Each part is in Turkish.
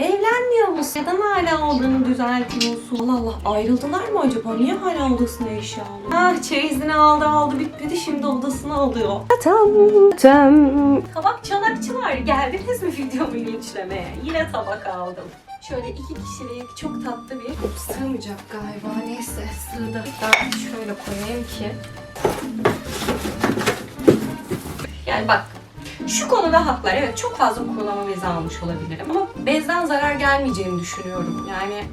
Evlenmiyor musun? Neden hala odanı düzeltiyorsun? Allah Allah ayrıldılar mı acaba? Niye hala odasına eşya alıyor? Ah çeyizini aldı aldı bitmedi şimdi odasına alıyor. Tam tam. Tabak çalakçılar geldiniz mi videomu linçlemeye? Yine tabak aldım. Şöyle iki kişilik çok tatlı bir... Ups sığmayacak galiba neyse sığdı. Ben şöyle koyayım ki. Yani bak şu konuda haklar. Evet çok fazla kullanma bezi almış olabilirim ama bezden zarar gelmeyeceğini düşünüyorum. Yani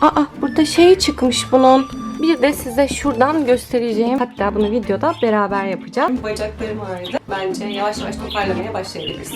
Aa burada şey çıkmış bunun. Bir de size şuradan göstereceğim. Hatta bunu videoda beraber yapacağım. Bacaklarım ağrıdı. Bence yavaş yavaş toparlamaya başlayabiliriz.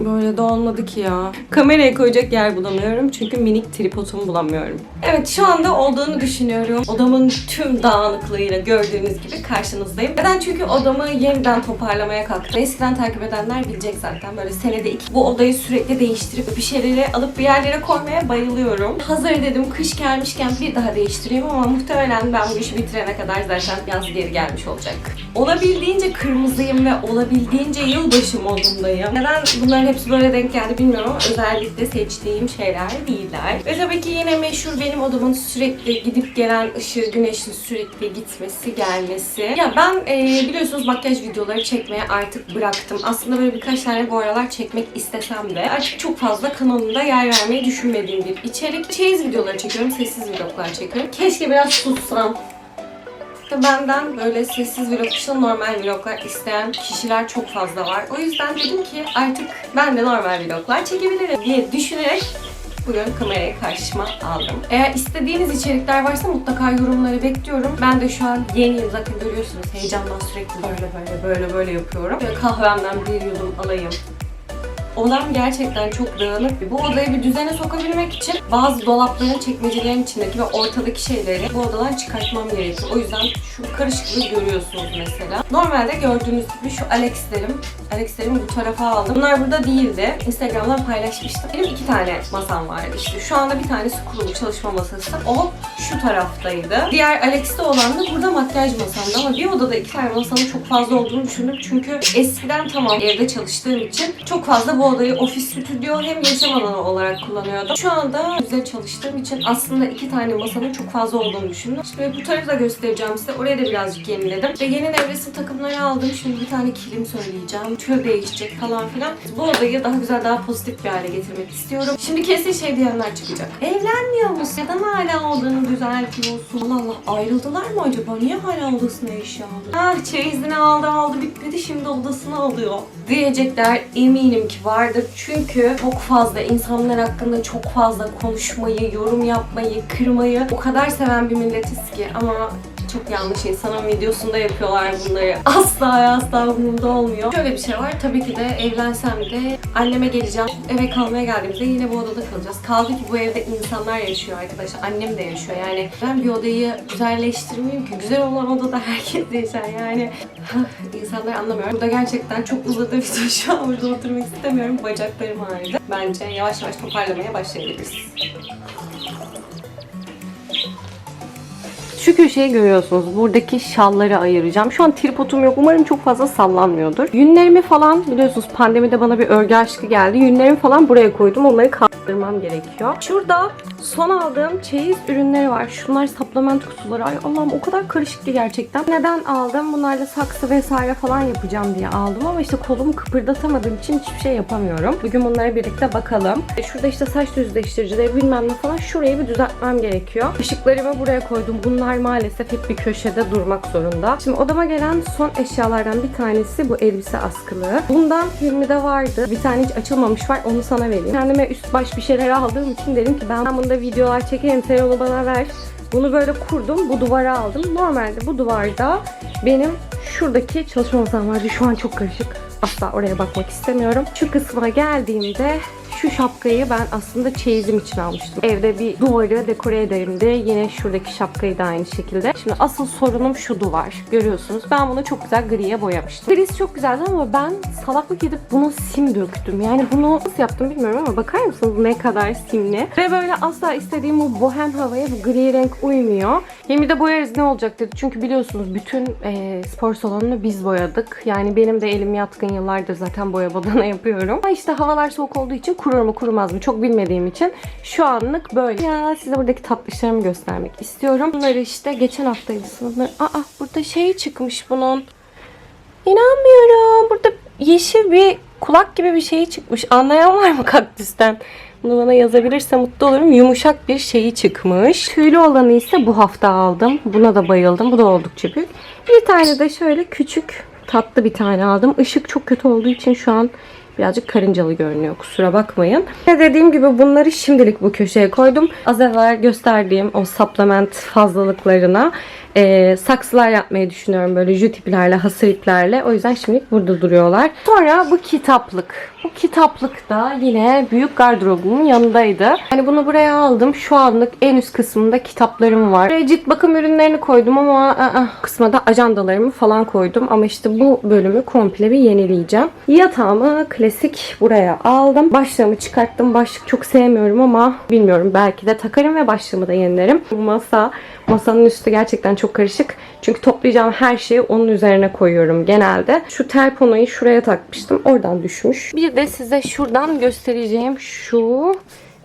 Böyle de olmadı ki ya. Kameraya koyacak yer bulamıyorum çünkü minik tripodumu bulamıyorum. Evet şu anda olduğunu düşünüyorum. Odamın tüm dağınıklığıyla gördüğünüz gibi karşınızdayım. Neden? Çünkü odamı yeniden toparlamaya kalktım. Eskiden takip edenler bilecek zaten. Böyle senede iki bu odayı sürekli değiştirip bir şeyleri alıp bir yerlere koymaya bayılıyorum. Hazır dedim kış gelmişken bir daha değiştireyim ama muhtemelen ben bu işi bitirene kadar zaten yaz geri gelmiş olacak. Olabildiğince kırmızıyım ve olabildiğince yılbaşı modundayım. Neden bunların hepsi böyle denk geldi bilmiyorum ama özellikle seçtiğim şeyler değiller. Ve tabii ki yine meşhur benim odamın sürekli gidip gelen ışığı, güneşin sürekli gitmesi, gelmesi. Ya ben e, biliyorsunuz makyaj videoları çekmeye artık bıraktım. Aslında böyle birkaç tane bu aralar çekmek istesem de artık çok fazla kanalımda yer vermeyi düşünmediğim bir içerik. Çeyiz videoları çekiyorum, sessiz vloglar çekiyorum. Keşke biraz sussam. Ve benden böyle sessiz vlog dışında normal vloglar isteyen kişiler çok fazla var. O yüzden dedim ki artık ben de normal vloglar çekebilirim diye düşünerek bugün kamerayı karşıma aldım. Eğer istediğiniz içerikler varsa mutlaka yorumları bekliyorum. Ben de şu an yeniyim zaten görüyorsunuz. Heyecandan sürekli böyle böyle böyle böyle yapıyorum. Böyle kahvemden bir yudum alayım. Odam gerçekten çok dağınık. Bu odayı bir düzene sokabilmek için bazı dolapların, çekmecelerin içindeki ve ortadaki şeyleri bu odadan çıkartmam gerekiyor. O yüzden şu karışıklığı görüyorsunuz mesela. Normalde gördüğünüz gibi şu Alex'lerim, Alex'lerimi bu tarafa aldım. Bunlar burada değildi. Instagram'dan paylaşmıştım. Benim iki tane masam vardı işte. Şu anda bir tanesi kurulu çalışma masası. O şu taraftaydı. Diğer Alex'te olan da burada makyaj masamdı ama bir odada iki tane masanın çok fazla olduğunu düşündüm. Çünkü eskiden tamam evde çalıştığım için çok fazla bu odayı ofis stüdyo hem yaşam alanı olarak kullanıyordum. Şu anda güzel çalıştığım için aslında iki tane masanın çok fazla olduğunu düşündüm. Şimdi bu tarafı da göstereceğim size. Oraya da birazcık yeniledim. Ve yeni nevresim takımları aldım. Şimdi bir tane kilim söyleyeceğim. Tür değişecek falan filan. Bu odayı daha güzel, daha pozitif bir hale getirmek istiyorum. Şimdi kesin şey diyenler çıkacak. Evlenmiyor musun? Neden hala odanı düzeltiyorsun? Allah Allah ayrıldılar mı acaba? Niye hala odasına eşya alıyor? Ah çeyizini aldı aldı bitmedi şimdi odasına alıyor. Diyecekler eminim ki vardır. Çünkü çok fazla insanlar hakkında çok fazla konuşmayı, yorum yapmayı, kırmayı o kadar seven bir milletiz ki ama çok yanlış insanın videosunda yapıyorlar bunları. Asla asla umurumda olmuyor. Şöyle bir şey var. Tabii ki de evlensem de anneme geleceğim. Eve kalmaya geldiğimizde yine bu odada kalacağız. Kaldı ki bu evde insanlar yaşıyor arkadaşlar. Annem de yaşıyor. Yani ben bir odayı güzelleştirmeyeyim ki. Güzel olan odada herkes yaşar. Yani insanlar anlamıyor. Burada gerçekten çok uzadı video şu an burada oturmak istemiyorum. Bacaklarım ağrıdı. Bence yavaş yavaş toparlamaya başlayabiliriz. Şu köşeyi görüyorsunuz. Buradaki şalları ayıracağım. Şu an tripodum yok. Umarım çok fazla sallanmıyordur. Yünlerimi falan biliyorsunuz pandemide bana bir örgü aşkı geldi. Yünlerimi falan buraya koydum. Onları kaldırmam gerekiyor. Şurada son aldığım çeyiz ürünleri var. Şunlar supplement kutuları. Ay Allah'ım o kadar karışık ki gerçekten. Neden aldım? Bunlarla saksı vesaire falan yapacağım diye aldım ama işte kolumu kıpırdatamadığım için hiçbir şey yapamıyorum. Bugün bunlara birlikte bakalım. E, Şurada işte saç düzleştiricileri bilmem ne falan şurayı bir düzeltmem gerekiyor. Işıklarımı buraya koydum. Bunlar maalesef hep bir köşede durmak zorunda. Şimdi odama gelen son eşyalardan bir tanesi bu elbise askılığı. Bundan filmde vardı. Bir tane hiç açılmamış var. Onu sana vereyim. Kendime üst baş bir şeyler aldığım için dedim ki ben bunda videolar çekerim. Sen onu bana ver. Bunu böyle kurdum. Bu duvara aldım. Normalde bu duvarda benim şuradaki çalışma masam vardı. Şu an çok karışık. Asla oraya bakmak istemiyorum. Şu kısma geldiğimde Şu şapkayı ben aslında çeyizim için almıştım. Evde bir duvarı dekore ederim diye yine şuradaki şapkayı da aynı şekilde. Şimdi asıl sorunum şu duvar. Görüyorsunuz. Ben bunu çok güzel griye boyamıştım. Grisi çok güzeldi ama ben salaklık edip bunu sim döktüm. Yani bunu nasıl yaptım bilmiyorum ama bakar mısınız ne kadar simli. Ve böyle asla istediğim o bohem havaya bu gri renk uymuyor. Hem bir de boyarız ne olacak dedi. Çünkü biliyorsunuz bütün e, spor salonunu biz boyadık. Yani benim de elim yatkın yıllardır zaten boya badana yapıyorum. Ama işte havalar soğuk olduğu için kurur mu kurumaz mı çok bilmediğim için şu anlık böyle. Ya size buradaki tatlışlarımı göstermek istiyorum. Bunları işte geçen haftaydı sanırım. Aa burada şey çıkmış bunun. İnanmıyorum. Burada yeşil bir kulak gibi bir şey çıkmış. Anlayan var mı kaktüsten? Bunu bana yazabilirse mutlu olurum. Yumuşak bir şeyi çıkmış. Tüylü olanı ise bu hafta aldım. Buna da bayıldım. Bu da oldukça büyük. Bir tane de şöyle küçük tatlı bir tane aldım. Işık çok kötü olduğu için şu an birazcık karıncalı görünüyor. Kusura bakmayın. Ve dediğim gibi bunları şimdilik bu köşeye koydum. Az evvel gösterdiğim o supplement fazlalıklarına e, saksılar yapmayı düşünüyorum. Böyle jüt iplerle, hasır iplerle. O yüzden şimdilik burada duruyorlar. Sonra bu kitaplık. Bu kitaplık da yine büyük gardırobumun yanındaydı. Hani bunu buraya aldım. Şu anlık en üst kısmında kitaplarım var. Buraya cilt bakım ürünlerini koydum ama aa, kısma da ajandalarımı falan koydum. Ama işte bu bölümü komple bir yenileyeceğim. Yatağımı klasik buraya aldım. Başlığımı çıkarttım. Başlık çok sevmiyorum ama bilmiyorum belki de takarım ve başlığımı da yenilerim. Bu masa, masanın üstü gerçekten çok karışık. Çünkü toplayacağım her şeyi onun üzerine koyuyorum genelde. Şu telponoyu şuraya takmıştım. Oradan düşmüş. Bir de size şuradan göstereceğim şu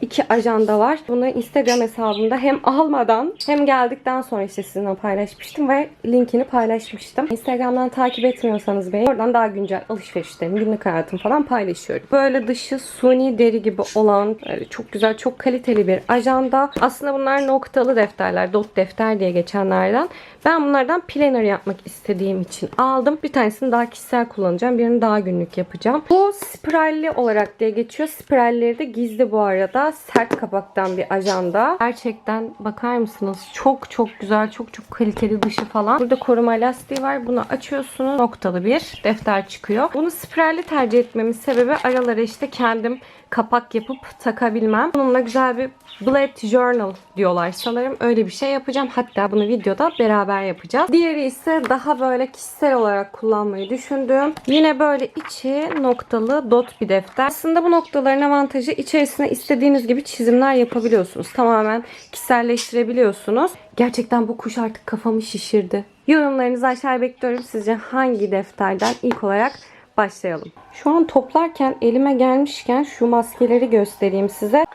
iki ajanda var. Bunu Instagram hesabımda hem almadan hem geldikten sonra işte sizinle paylaşmıştım ve linkini paylaşmıştım. Instagram'dan takip etmiyorsanız beni oradan daha güncel alışverişlerimi, günlük hayatım falan paylaşıyorum. Böyle dışı suni deri gibi olan çok güzel, çok kaliteli bir ajanda. Aslında bunlar noktalı defterler, dot defter diye geçenlerden. Ben bunlardan planner yapmak istediğim için aldım. Bir tanesini daha kişisel kullanacağım. Birini daha günlük yapacağım. Bu spiralli olarak diye geçiyor. Spiralleri de gizli bu arada. Sert kapaktan bir ajanda. Gerçekten bakar mısınız? Çok çok güzel, çok çok kaliteli dışı falan. Burada koruma lastiği var. Bunu açıyorsunuz. Noktalı bir defter çıkıyor. Bunu spiralli tercih etmemin sebebi aralara işte kendim kapak yapıp takabilmem. Bununla güzel bir bullet journal diyorlar sanırım. Öyle bir şey yapacağım. Hatta bunu videoda beraber yapacağız. Diğeri ise daha böyle kişisel olarak kullanmayı düşündüğüm. Yine böyle içi noktalı dot bir defter. Aslında bu noktaların avantajı içerisine istediğiniz gibi çizimler yapabiliyorsunuz. Tamamen kişiselleştirebiliyorsunuz. Gerçekten bu kuş artık kafamı şişirdi. Yorumlarınızı aşağıya bekliyorum. Sizce hangi defterden ilk olarak başlayalım. Şu an toplarken elime gelmişken şu maskeleri göstereyim size.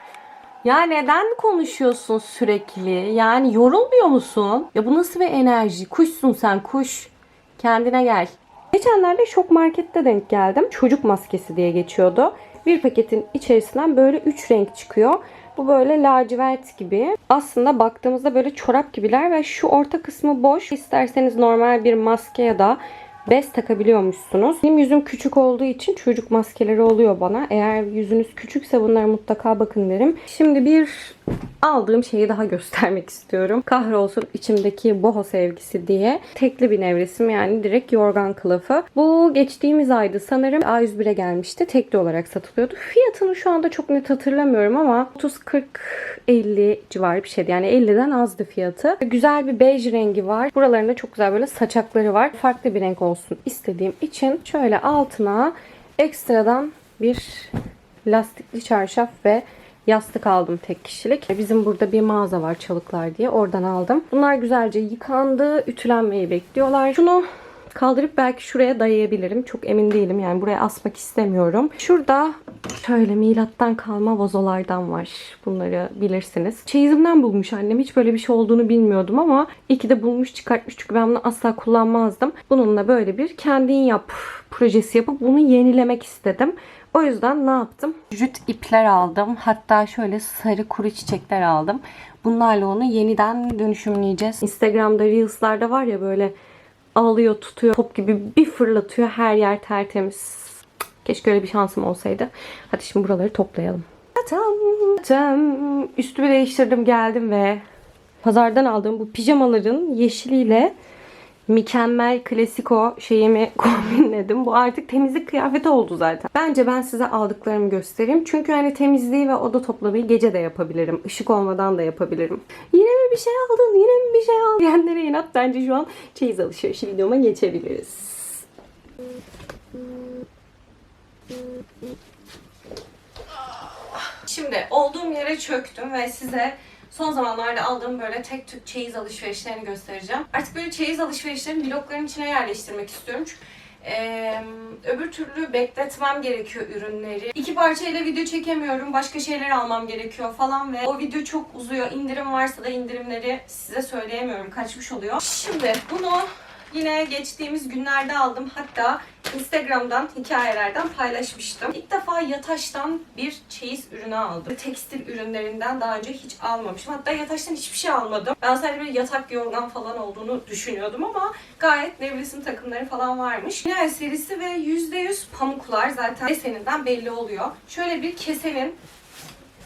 Ya neden konuşuyorsun sürekli? Yani yorulmuyor musun? Ya bu nasıl bir enerji? Kuşsun sen kuş. Kendine gel. Geçenlerde şok markette denk geldim. Çocuk maskesi diye geçiyordu. Bir paketin içerisinden böyle 3 renk çıkıyor. Bu böyle lacivert gibi. Aslında baktığımızda böyle çorap gibiler ve şu orta kısmı boş. İsterseniz normal bir maske ya da bez takabiliyormuşsunuz. Benim yüzüm küçük olduğu için çocuk maskeleri oluyor bana. Eğer yüzünüz küçükse bunlara mutlaka bakın derim. Şimdi bir aldığım şeyi daha göstermek istiyorum. Kahrolsun içimdeki boho sevgisi diye. Tekli bir nevresim yani direkt yorgan kılıfı. Bu geçtiğimiz aydı sanırım A101'e gelmişti. Tekli olarak satılıyordu. Fiyatını şu anda çok net hatırlamıyorum ama 30-40-50 civarı bir şeydi. Yani 50'den azdı fiyatı. Güzel bir bej rengi var. Buralarında çok güzel böyle saçakları var. Farklı bir renk olsun istediğim için şöyle altına ekstradan bir lastikli çarşaf ve yastık aldım tek kişilik. Bizim burada bir mağaza var Çalıklar diye. Oradan aldım. Bunlar güzelce yıkandı. Ütülenmeyi bekliyorlar. Şunu kaldırıp belki şuraya dayayabilirim. Çok emin değilim. Yani buraya asmak istemiyorum. Şurada şöyle milattan kalma vazolardan var. Bunları bilirsiniz. Çeyizimden bulmuş annem. Hiç böyle bir şey olduğunu bilmiyordum ama iyi ki de bulmuş çıkartmış. Çünkü ben bunu asla kullanmazdım. Bununla böyle bir kendin yap projesi yapıp bunu yenilemek istedim. O yüzden ne yaptım? Jüt ipler aldım. Hatta şöyle sarı kuru çiçekler aldım. Bunlarla onu yeniden dönüşümleyeceğiz. Instagram'da Reels'larda var ya böyle alıyor tutuyor top gibi bir fırlatıyor. Her yer tertemiz. Keşke öyle bir şansım olsaydı. Hadi şimdi buraları toplayalım. Tatam, tatam. Üstümü değiştirdim geldim ve pazardan aldığım bu pijamaların yeşiliyle mükemmel klasiko şeyimi kombinledim. Bu artık temizlik kıyafeti oldu zaten. Bence ben size aldıklarımı göstereyim. Çünkü hani temizliği ve oda toplamayı gece de yapabilirim. Işık olmadan da yapabilirim. Yine mi bir şey aldın? Yine mi bir şey aldın? Diyenlere inat bence şu an çeyiz alışverişi videoma geçebiliriz. Şimdi olduğum yere çöktüm ve size son zamanlarda aldığım böyle tek tük çeyiz alışverişlerini göstereceğim. Artık böyle çeyiz alışverişlerini vlogların içine yerleştirmek istiyorum. Çünkü eee, öbür türlü bekletmem gerekiyor ürünleri. İki parçayla video çekemiyorum. Başka şeyler almam gerekiyor falan ve o video çok uzuyor. İndirim varsa da indirimleri size söyleyemiyorum. Kaçmış oluyor. Şimdi bunu Yine geçtiğimiz günlerde aldım. Hatta Instagram'dan, hikayelerden paylaşmıştım. İlk defa Yataş'tan bir çeyiz ürünü aldım. Tekstil ürünlerinden daha önce hiç almamışım. Hatta Yataş'tan hiçbir şey almadım. Ben sadece böyle yatak yorgan falan olduğunu düşünüyordum ama gayet nevresim takımları falan varmış. Nihal serisi ve %100 pamuklar zaten deseninden belli oluyor. Şöyle bir kesenin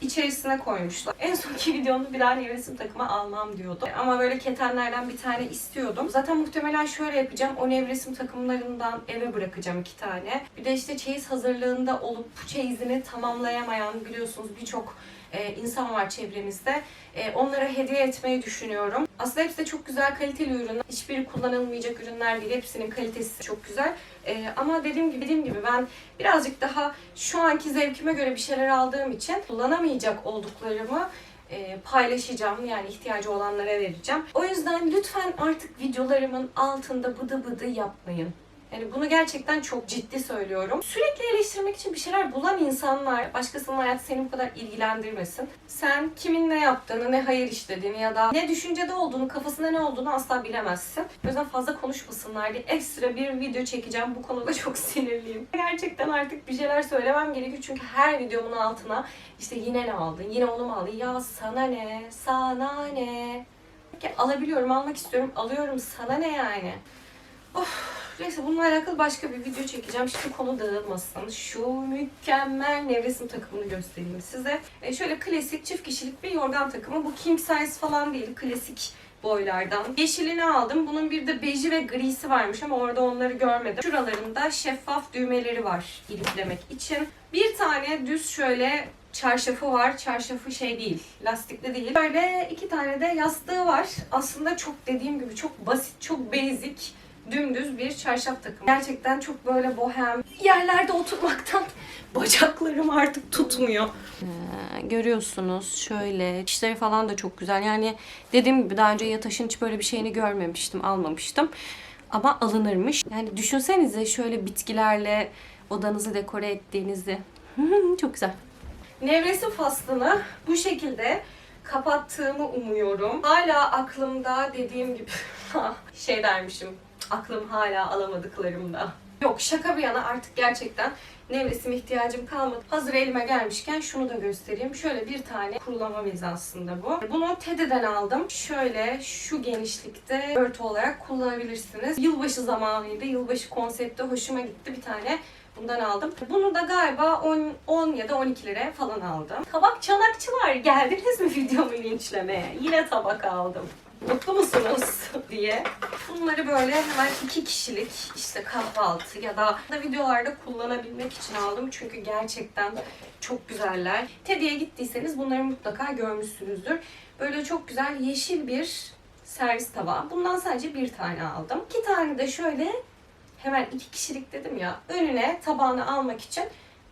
içerisine koymuşlar. En sonki videomda bir daha nevresim takımı almam diyordu. Ama böyle ketenlerden bir tane istiyordum. Zaten muhtemelen şöyle yapacağım. O nevresim takımlarından eve bırakacağım iki tane. Bir de işte çeyiz hazırlığında olup çeyizini tamamlayamayan biliyorsunuz birçok e, insan var çevremizde. E, onlara hediye etmeyi düşünüyorum. Aslında hepsi de çok güzel kaliteli ürünler. Hiçbiri kullanılmayacak ürünler değil. Hepsinin kalitesi çok güzel. E, ama dediğim gibi dediğim gibi ben birazcık daha şu anki zevkime göre bir şeyler aldığım için kullanamayacak olduklarımı paylaşacağım. Yani ihtiyacı olanlara vereceğim. O yüzden lütfen artık videolarımın altında bıdı bıdı yapmayın. Yani bunu gerçekten çok ciddi söylüyorum. Sürekli eleştirmek için bir şeyler bulan insanlar başkasının hayatı seni bu kadar ilgilendirmesin. Sen kimin ne yaptığını, ne hayır işlediğini ya da ne düşüncede olduğunu, kafasında ne olduğunu asla bilemezsin. O yüzden fazla konuşmasınlar diye ekstra bir video çekeceğim. Bu konuda çok sinirliyim. Gerçekten artık bir şeyler söylemem gerekiyor. Çünkü her videomun altına işte yine ne aldın, yine onu mu aldın? Ya sana ne, sana ne? Alabiliyorum, almak istiyorum, alıyorum. Sana ne yani? Of, neyse bununla alakalı başka bir video çekeceğim. Şimdi konu dağılmasın. Şu mükemmel nevresim takımını göstereyim size. E, şöyle klasik çift kişilik bir yorgan takımı. Bu king size falan değil. Klasik boylardan. Yeşilini aldım. Bunun bir de beji ve grisi varmış ama orada onları görmedim. Şuralarında şeffaf düğmeleri var iliklemek için. Bir tane düz şöyle çarşafı var. Çarşafı şey değil, lastikli değil. Böyle iki tane de yastığı var. Aslında çok dediğim gibi çok basit, çok basic dümdüz bir çarşaf takımı. Gerçekten çok böyle bohem. Yerlerde oturmaktan bacaklarım artık tutmuyor. Ee, görüyorsunuz şöyle dişleri falan da çok güzel. Yani dediğim gibi daha önce Yataş'ın hiç böyle bir şeyini görmemiştim, almamıştım. Ama alınırmış. Yani düşünsenize şöyle bitkilerle odanızı dekore ettiğinizi. çok güzel. Nevresim faslını bu şekilde kapattığımı umuyorum. Hala aklımda dediğim gibi şey dermişim. Aklım hala alamadıklarımda. Yok şaka bir yana artık gerçekten nevresim ihtiyacım kalmadı. Hazır elime gelmişken şunu da göstereyim. Şöyle bir tane kurulama bezi aslında bu. Bunu Tede'den aldım. Şöyle şu genişlikte örtü olarak kullanabilirsiniz. Yılbaşı zamanıydı. Yılbaşı konsepti hoşuma gitti. Bir tane bundan aldım. Bunu da galiba 10, 10 ya da 12 liraya falan aldım. Tabak çanakçılar geldiniz mi videomu linçlemeye? Yine tabak aldım. Mutlu musunuz diye. Bunları böyle hemen iki kişilik işte kahvaltı ya da videolarda kullanabilmek için aldım. Çünkü gerçekten çok güzeller. Teddy'ye gittiyseniz bunları mutlaka görmüşsünüzdür. Böyle çok güzel yeşil bir servis tabağı. Bundan sadece bir tane aldım. İki tane de şöyle hemen iki kişilik dedim ya önüne tabağını almak için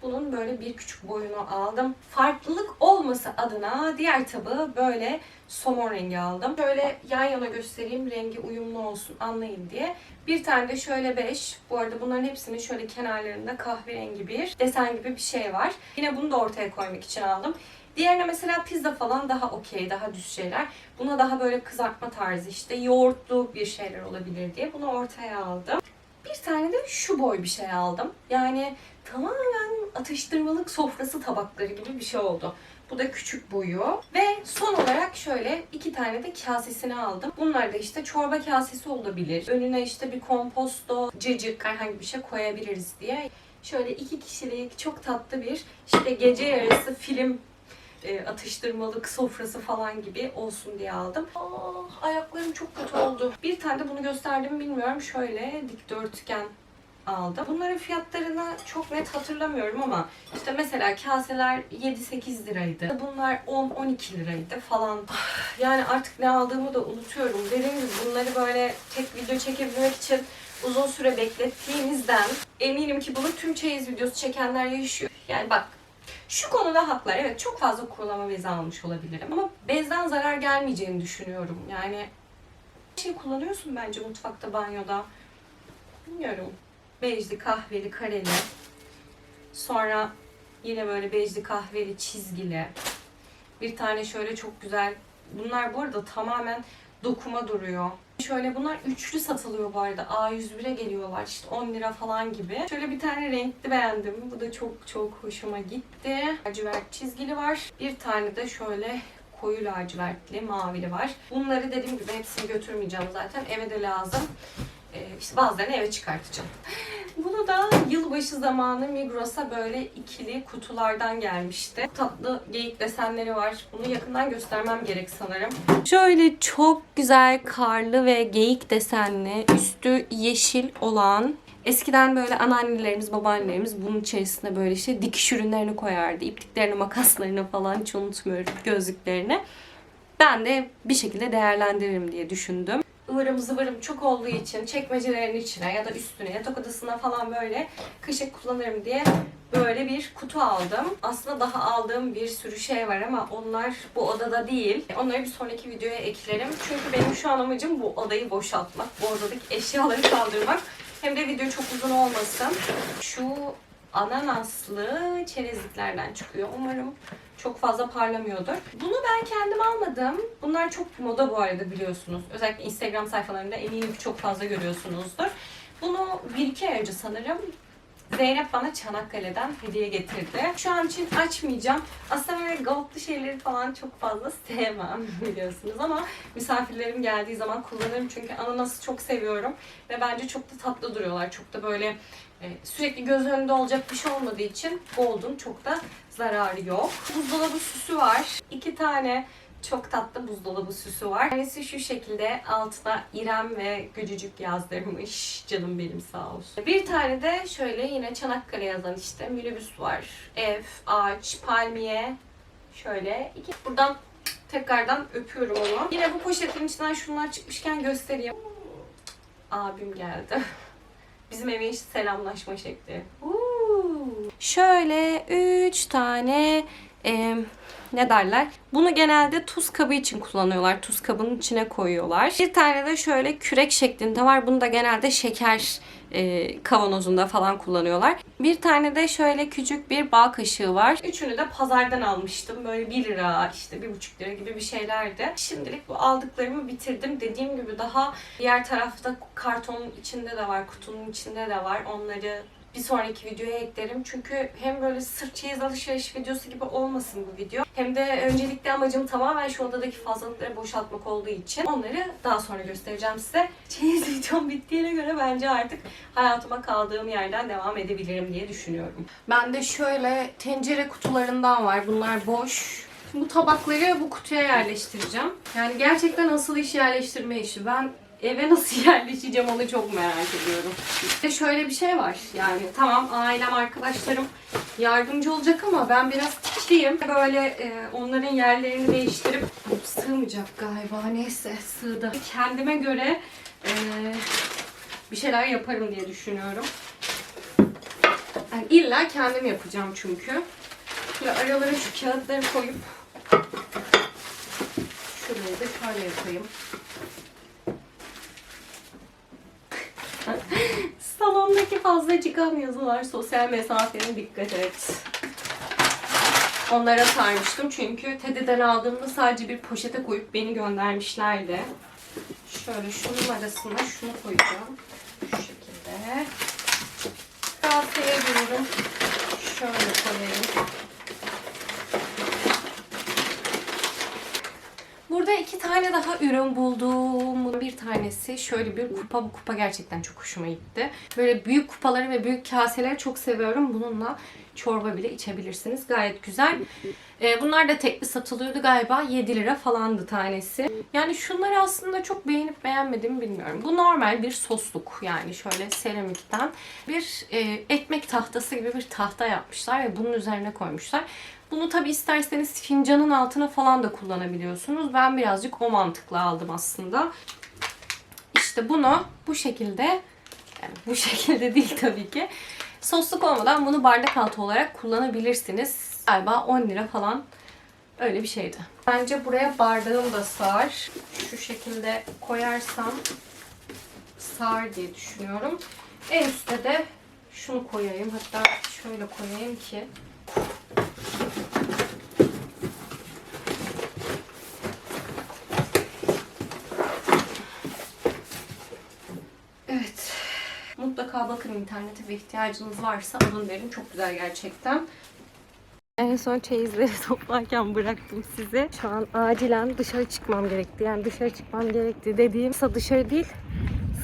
bunun böyle bir küçük boyunu aldım. Farklılık olması adına diğer tabağı böyle somon rengi aldım. Şöyle yan yana göstereyim rengi uyumlu olsun anlayın diye. Bir tane de şöyle beş. Bu arada bunların hepsinin şöyle kenarlarında kahverengi bir desen gibi bir şey var. Yine bunu da ortaya koymak için aldım. Diğerine mesela pizza falan daha okey, daha düz şeyler. Buna daha böyle kızartma tarzı işte yoğurtlu bir şeyler olabilir diye bunu ortaya aldım. Bir tane de şu boy bir şey aldım. Yani tamamen atıştırmalık sofrası tabakları gibi bir şey oldu. Bu da küçük boyu. Ve son olarak şöyle iki tane de kasesini aldım. Bunlar da işte çorba kasesi olabilir. Önüne işte bir komposto, cacık herhangi bir şey koyabiliriz diye. Şöyle iki kişilik çok tatlı bir işte gece yarısı film e, atıştırmalık sofrası falan gibi olsun diye aldım. Aa, ayaklarım çok kötü oldu. Bir tane de bunu gösterdim mi bilmiyorum. Şöyle dikdörtgen aldım. Bunların fiyatlarını çok net hatırlamıyorum ama işte mesela kaseler 7-8 liraydı. Bunlar 10-12 liraydı falan. Ah, Yani artık ne aldığımı da unutuyorum. Dediğim gibi bunları böyle tek video çekebilmek için uzun süre beklettiğimizden eminim ki bunu tüm çeyiz videosu çekenler yaşıyor. Yani bak şu konuda haklar. Evet çok fazla kurulama bezi almış olabilirim. Ama bezden zarar gelmeyeceğini düşünüyorum. Yani bir şey kullanıyorsun bence mutfakta, banyoda. Bilmiyorum. Bejli, kahveli, kareli. Sonra yine böyle bejli, kahveli, çizgili. Bir tane şöyle çok güzel. Bunlar bu arada tamamen dokuma duruyor. Şöyle bunlar üçlü satılıyor bu arada. A101'e geliyorlar işte 10 lira falan gibi. Şöyle bir tane renkli beğendim. Bu da çok çok hoşuma gitti. Lacivert çizgili var. Bir tane de şöyle koyu lacivertli, mavili var. Bunları dediğim gibi hepsini götürmeyeceğim zaten. Eve de lazım. Ee, işte bazılarını eve çıkartacağım. Bunu da yılbaşı zamanı Migros'a böyle ikili kutulardan gelmişti. Tatlı geyik desenleri var. Bunu yakından göstermem gerek sanırım. Şöyle çok güzel karlı ve geyik desenli, üstü yeşil olan Eskiden böyle anneannelerimiz, babaannelerimiz bunun içerisine böyle işte dikiş ürünlerini koyardı. İpliklerini, makaslarını falan hiç unutmuyorum gözlüklerini. Ben de bir şekilde değerlendiririm diye düşündüm. Ivırım zıvırım çok olduğu için çekmecelerin içine ya da üstüne yatak odasına falan böyle kışa kullanırım diye böyle bir kutu aldım. Aslında daha aldığım bir sürü şey var ama onlar bu odada değil. Onları bir sonraki videoya eklerim. Çünkü benim şu an amacım bu odayı boşaltmak. Bu odadaki eşyaları kaldırmak. Hem de video çok uzun olmasın. Şu ananaslı çerezliklerden çıkıyor. Umarım çok fazla parlamıyordur. Bunu ben kendim almadım. Bunlar çok moda bu arada biliyorsunuz. Özellikle Instagram sayfalarında eminim ki çok fazla görüyorsunuzdur. Bunu bir iki ay önce sanırım Zeynep bana Çanakkale'den hediye getirdi. Şu an için açmayacağım. Aslında böyle goldlu şeyleri falan çok fazla sevmem biliyorsunuz ama misafirlerim geldiği zaman kullanırım çünkü ananası çok seviyorum ve bence çok da tatlı duruyorlar. Çok da böyle e, sürekli göz önünde olacak bir şey olmadığı için gold'un çok da zararı yok. Buzdolabı süsü var. İki tane çok tatlı buzdolabı süsü var. Tanesi şu şekilde altına İrem ve Gülücük yazdırmış. Canım benim sağ olsun. Bir tane de şöyle yine Çanakkale yazan işte minibüs var. Ev, ağaç, palmiye. Şöyle iki. Buradan tekrardan öpüyorum onu. Yine bu poşetin içinden şunlar çıkmışken göstereyim. Abim geldi. Bizim evin selamlaşma şekli. Uuu. Şöyle üç tane e, ne derler? Bunu genelde tuz kabı için kullanıyorlar. Tuz kabının içine koyuyorlar. Bir tane de şöyle kürek şeklinde var. Bunu da genelde şeker e, kavanozunda falan kullanıyorlar. Bir tane de şöyle küçük bir bal kaşığı var. Üçünü de pazardan almıştım. Böyle 1 lira işte 1,5 lira gibi bir şeylerdi. Şimdilik bu aldıklarımı bitirdim. Dediğim gibi daha diğer tarafta kartonun içinde de var, kutunun içinde de var. Onları bir sonraki videoya eklerim. Çünkü hem böyle sırt çeyiz alışveriş videosu gibi olmasın bu video. Hem de öncelikle amacım tamamen şu odadaki fazlalıkları boşaltmak olduğu için onları daha sonra göstereceğim size. Çeyiz videom bittiğine göre bence artık hayatıma kaldığım yerden devam edebilirim diye düşünüyorum. Bende şöyle tencere kutularından var. Bunlar boş. Bu tabakları bu kutuya yerleştireceğim. Yani gerçekten asıl iş yerleştirme işi. Ben eve nasıl yerleşeceğim onu çok merak ediyorum. İşte şöyle bir şey var. Yani tamam ailem, arkadaşlarım yardımcı olacak ama ben biraz tikliyim. Böyle e, onların yerlerini değiştirip sığmayacak galiba. Neyse sığdı. Kendime göre e, bir şeyler yaparım diye düşünüyorum. Yani illa kendim yapacağım çünkü. Şöyle aralara şu kağıtları koyup şuraya da şöyle yapayım. Salondaki fazla çıkan yazılar sosyal mesafene dikkat et. Onlara sarmıştım çünkü Teddy'den aldığımda sadece bir poşete koyup beni göndermişlerdi. Şöyle şunun arasına şunu koyacağım. Şu şekilde. Kaseye giriyorum. Şöyle koyayım. Burada iki tane daha ürün buldum. Bir tanesi şöyle bir kupa. Bu kupa gerçekten çok hoşuma gitti. Böyle büyük kupaları ve büyük kaseleri çok seviyorum. Bununla çorba bile içebilirsiniz. Gayet güzel. Ee, bunlar da tekli satılıyordu galiba. 7 lira falandı tanesi. Yani şunları aslında çok beğenip beğenmediğimi bilmiyorum. Bu normal bir sosluk. Yani şöyle seramikten bir e, ekmek tahtası gibi bir tahta yapmışlar ve bunun üzerine koymuşlar. Bunu tabi isterseniz fincanın altına falan da kullanabiliyorsunuz. Ben birazcık o mantıkla aldım aslında. İşte bunu bu şekilde yani bu şekilde değil tabii ki. Sosluk olmadan bunu bardak altı olarak kullanabilirsiniz. Galiba 10 lira falan öyle bir şeydi. Bence buraya bardağım da sığar. Şu şekilde koyarsam sığar diye düşünüyorum. En üstte de şunu koyayım. Hatta şöyle koyayım ki Evet. Mutlaka bakın internete ve ihtiyacınız varsa alın verin. Çok güzel gerçekten. En son çeyizleri toplarken bıraktım sizi. Şu an acilen dışarı çıkmam gerekti. Yani dışarı çıkmam gerekti dediğimse dışarı değil.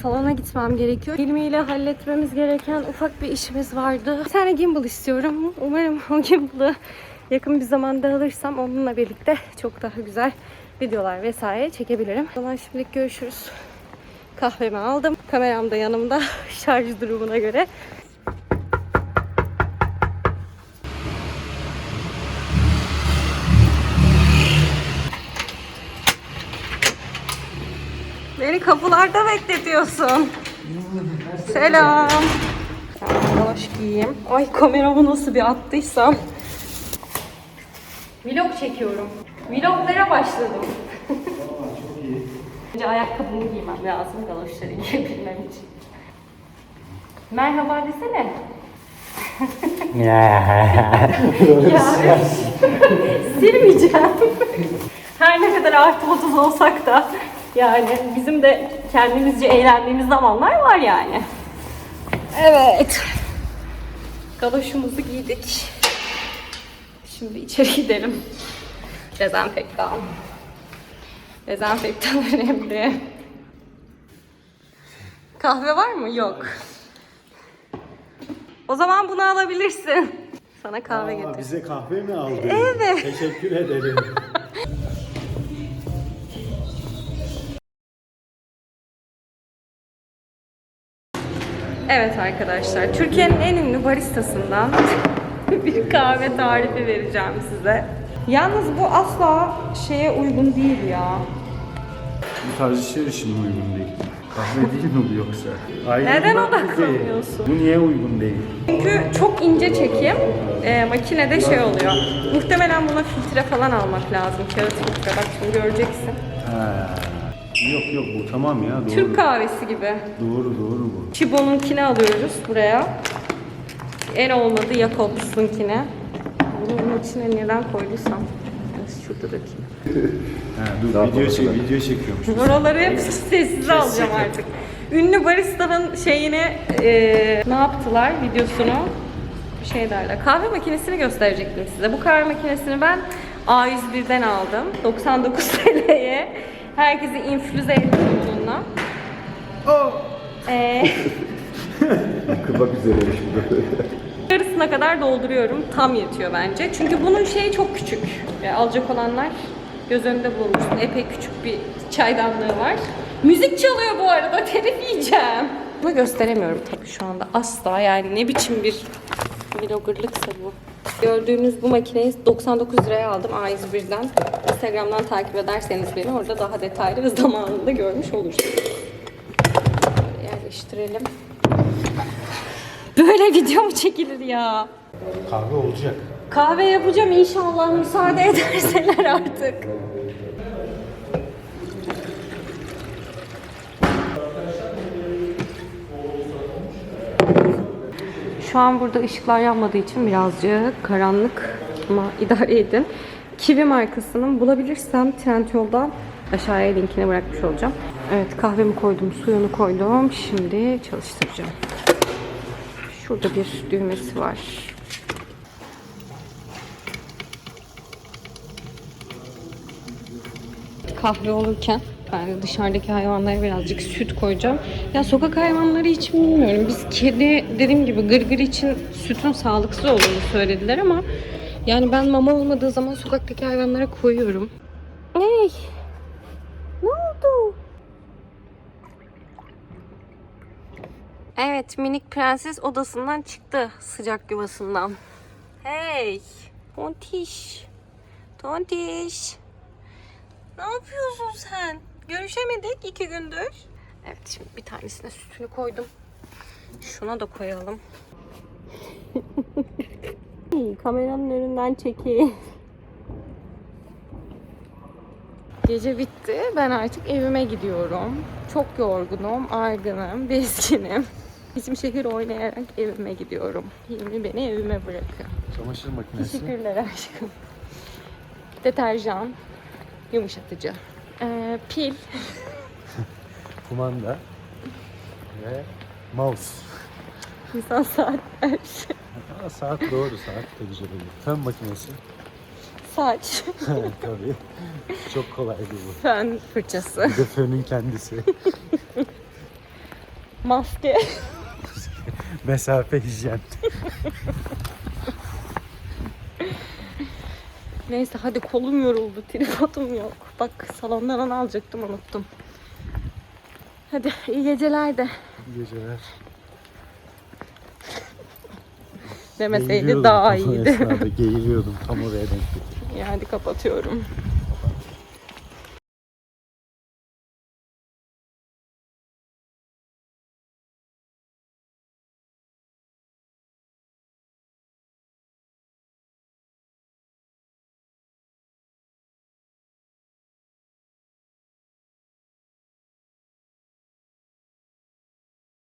Salona gitmem gerekiyor. Hilmi ile halletmemiz gereken ufak bir işimiz vardı. Bir tane gimbal istiyorum. Umarım o gimbal'ı yakın bir zamanda alırsam onunla birlikte çok daha güzel videolar vesaire çekebilirim. O zaman şimdilik görüşürüz. Kahvemi aldım. Kameram da yanımda şarj durumuna göre. Beni kapılarda bekletiyorsun. Selam. Hoş giyeyim. Ay kameramı nasıl bir attıysam. Vlog çekiyorum. Vloglara başladım. Önce ayakkabımı giymem lazım galoşları giyebilmem için. Merhaba desene. ya silmeyeceğim. Her ne kadar artı 30 olsak da yani bizim de kendimizce eğlendiğimiz zamanlar var yani. Evet. Galoşumuzu giydik. Şimdi içeri gidelim. Dezenfektan. Dezenfektan önemli. Kahve var mı? Yok. O zaman bunu alabilirsin. Sana kahve getir. bize kahve mi aldın? Evet. Teşekkür ederim. Evet arkadaşlar, Türkiye'nin en ünlü baristasından bir kahve tarifi vereceğim size. Yalnız bu asla şeye uygun değil ya. Bu tarz işler için uygun değil. Kahve değil mi bu yoksa? Ayrı Neden değil. Bu niye uygun değil? Çünkü çok ince çekim, e, makinede şey oluyor. Muhtemelen buna filtre falan almak lazım, kağıt filtre. Bak şimdi göreceksin. Ha. Yok yok bu tamam ya doğru. Türk kahvesi gibi. Doğru doğru bu. Çibo'nunkini alıyoruz buraya. En olmadı Jakobs'unkine. Bunu bunun içine neden koyduysam. Şurada dökeyim. Ha, dur video, çek, video çekiyormuş. Oraları hep sessize alacağım artık. Ünlü baristanın şeyini e, ne yaptılar videosunu şey derler. Kahve makinesini gösterecektim size. Bu kahve makinesini ben A101'den aldım. 99 TL'ye. Herkesi influze ettim bununla. Ee, Kıvak üzereymiş bu da. yarısına kadar dolduruyorum. Tam yetiyor bence. Çünkü bunun şeyi çok küçük. E, alacak olanlar göz önünde bulunsun. Epey küçük bir çaydanlığı var. Müzik çalıyor bu arada. Telif yiyeceğim. Bunu gösteremiyorum tabii şu anda. Asla yani ne biçim bir vloggerlıksa bu. Gördüğünüz bu makineyi 99 liraya aldım A101'den. Instagram'dan takip ederseniz beni orada daha detaylı ve zamanında görmüş olursunuz. Yerleştirelim. Böyle video mu çekilir ya? Kahve olacak. Kahve yapacağım inşallah müsaade ederseler artık. Şu an burada ışıklar yanmadığı için birazcık karanlık ama idare edin. Kiwi markasının bulabilirsem Trendyol'dan aşağıya linkini bırakmış olacağım. Evet kahvemi koydum, suyunu koydum. Şimdi çalıştıracağım. Şurada bir düğmesi var. Kahve olurken Ben dışarıdaki hayvanlara birazcık süt koyacağım. Ya sokak hayvanları için bilmiyorum. Biz kedi dediğim gibi gırgır için sütün sağlıksız olduğunu söylediler ama yani ben mama olmadığı zaman sokaktaki hayvanlara koyuyorum. Hey! Ne oldu? Evet, minik prenses odasından çıktı sıcak yuvasından. Hey! Tontiş! Tontiş! Ne yapıyorsun sen? Görüşemedik iki gündür. Evet, şimdi bir tanesine sütünü koydum. Şuna da koyalım. Kameranın önünden çekeyim. Gece bitti. Ben artık evime gidiyorum. Çok yorgunum, argınım, bezginim. Bizim şehir oynayarak evime gidiyorum. Hilmi beni evime bırakıyor. Çamaşır makinesi. Teşekkürler aşkım. Deterjan, yumuşatıcı, ee, pil, Kumanda. Ve mouse. insan saat, her şey. Aa, saat doğru. Saat de güzel olur. Fön makinesi. saç, Tabii. Çok kolaydı bu. fön fırçası, Bir de fönün kendisi. maske. Mesafe hijyen. Neyse hadi kolum yoruldu, tripodum yok. Bak salondan onu alacaktım unuttum. Hadi iyi geceler de. İyi geceler. Demeseydi Geğiriyordum daha tam iyiydi. esnada, Geğiriyordum tam oraya denk getirdim. Yani kapatıyorum.